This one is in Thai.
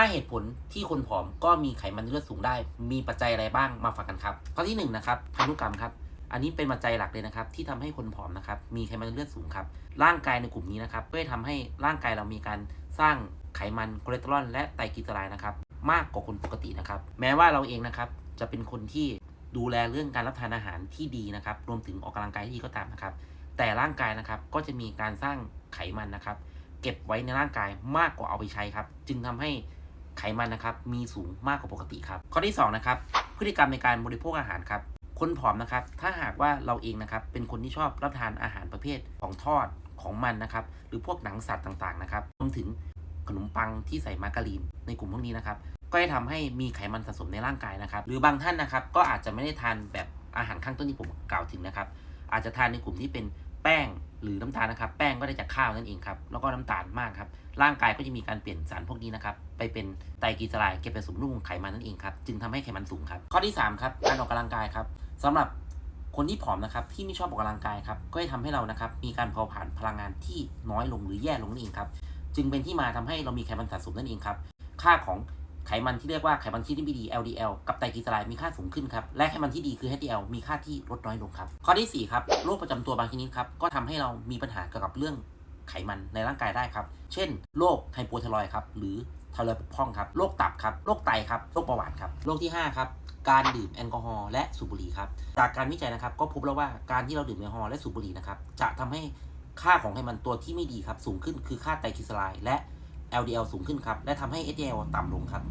5 เหตุผลที่คนผอมก็มีไขมันเลือดสูงได้ มีปัจจัยอะไรบ้างมาฟังกันครับ ข้อที่1นะครับพันธุกรรมครับ อันนี้เป็นปัจจัยหลักเลยนะครับ ที่ทำให้คนผอมนะครับ มีไขมันเลือดสูงครับ ร่างกายในกลุ่มนี้นะครับก็จะทำให้ร่างกายเรามีการสร้างไขมันคอเลสเตอรอลและไตรกลีเซอไรด์นะครับ มากกว่าคนปกตินะครับ แม้ว่าเราเองนะครับ จะเป็นคนที่ดูแลเรื่องการรับประทานอาหารที่ดีนะครับ รวมถึงออกกำลังกายที่ดีก็ตามนะครับ แต่ร่างกายนะครับก็จะมีการสร้างไขมันนะครับ เก็บไว้ในร่างกายมากกว่าเอาไปใช้ครับ จึงทำให้ ไขมันนะครับมีสูงมากกว่าปกติครับข้อที่2นะครับพฤติกรรมในการบริโภคอาหารครับคนผอมนะครับ ถ้าหากว่าเราเองนะครับ เป็นคนที่ชอบรับทานอาหารประเภทของทอดของมันนะครับ หรือพวกหนังสัตว์ต่างๆนะครับรวมถึงขนมปังที่ใส่มาการีนในกลุ่มพวกนี้นะครับ ก็จะทำให้มีไขมันสะสมในร่างกายนะครับ หรือบางท่านนะครับ ก็อาจจะไม่ได้ทานแบบอาหารข้างต้นที่ผมกล่าวถึงนะครับ อาจจะทานในกลุ่มที่เป็นแป้ง หรือน้ำตาลนะครับ แป้งก็ได้จากข้าวนั่นเองครับ แล้วก็น้ำตาลมากครับ ร่างกายก็จะมีการเปลี่ยนสารพวกนี้นะครับ ไปเป็นไตรกลีเซอไรด์เก็บไปสมรูปของไขมันนั่นเองครับ จึงทำให้ไขมันสูงครับ ข้อที่ 3 ครับ การออกกำลังกายครับสำหรับคนที่ผอมนะครับ ที่ไม่ชอบออกกำลังกายครับ ก็จะทำให้เรานะครับ มีการเผาผลาญพลังงานที่น้อยลงหรือแย่ลงนั่นเองครับ จึงเป็นที่มาทำให้เรามีไขมันสะสมนั่นเองครับ ค่าของ ไขมันที่เรียกว่าไขมันที่ไม่ดี LDL กับไตรกลีเซอไรด์มีค่าสูงขึ้นครับ และไขมันที่ดีคือ HDL มีค่าที่ลดน้อยลงครับ ข้อที่ 4 ครับ โรคประจำตัวบางชนิดครับ ก็ทำให้เรามีปัญหาเกี่ยวกับเรื่องไขมันในร่างกายได้ครับ เช่น โรคไฮโปไทรอยด์ครับ หรือไทรอยด์บกพร่องครับ โรคตับครับ โรคไตครับ โรคเบาหวานครับ โรคที่ 5 ครับ การดื่มแอลกอฮอล์และสูบบุหรี่ครับ จากการวิจัยนะครับ ก็พบแล้วว่าการที่เราดื่มแอลกอฮอล์และสูบบุหรี่นะครับ จะทำให้ค่าของไขมันตัวที่ไม่ดีครับ สูงขึ้นคือค่าไตรกลีเซอไรด์และ LDL สูงขึ้นครับ และทำให้ HDL ต่ำลงครับ